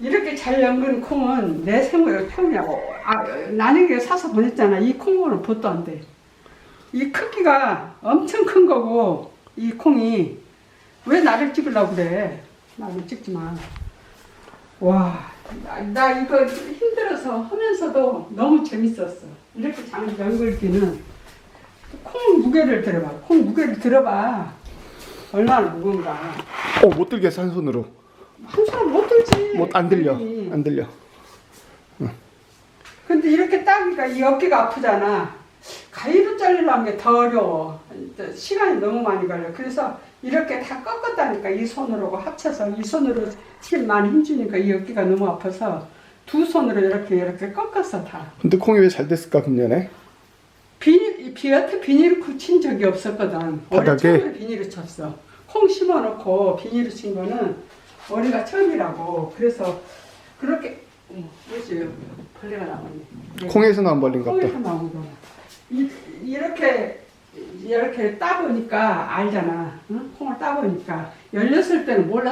이렇게 잘 연근 콩은 내 생으로 처음이라고. 아, 나중에 사서 보냈잖아. 이 콩은 봇도 안 돼. 이 크기가 엄청 큰 거고, 이 콩이. 왜 나를 찍으려고 그래? 나를 찍지 마. 와, 나, 나 이거 힘들어서 하면서도 너무 재밌었어. 이렇게 장 연글기는 콩 무게를 들어봐. 콩 무게를 들어봐. 얼마나 무거운가. 어, 못 들겠어, 한 손으로. 한 사람 못 들지. 못, 안 들려. 당연히. 안 들려. 근데 이렇게 따기가 이 어깨가 아프잖아. 가위로 자르려는 게 더 어려워. 시간이 너무 많이 걸려. 그래서 이렇게 다 꺾었다니까 이 손으로 합쳐서 이 손으로 힘 많이 힘주니까 이 어깨가 너무 아파서 두 손으로 이렇게 이렇게 꺾었어 다. 근데 콩이 왜 잘 됐을까, 금년에? 비닐 비한테 비닐 붙인 적이 없었거든. 바닥에? 비닐을 쳤어. 콩 심어놓고 비닐을 친 거는 올해가 처음이라고. 그래서 그렇게 어머, 뭐지 벌레가 나왔네. 콩에서 나온 벌린가 보다. 콩에서 나온 거야. 이, 이렇게 이렇게 따보니까 알잖아. 응? 콩을 따보니까 열렸을 때는 몰랐어.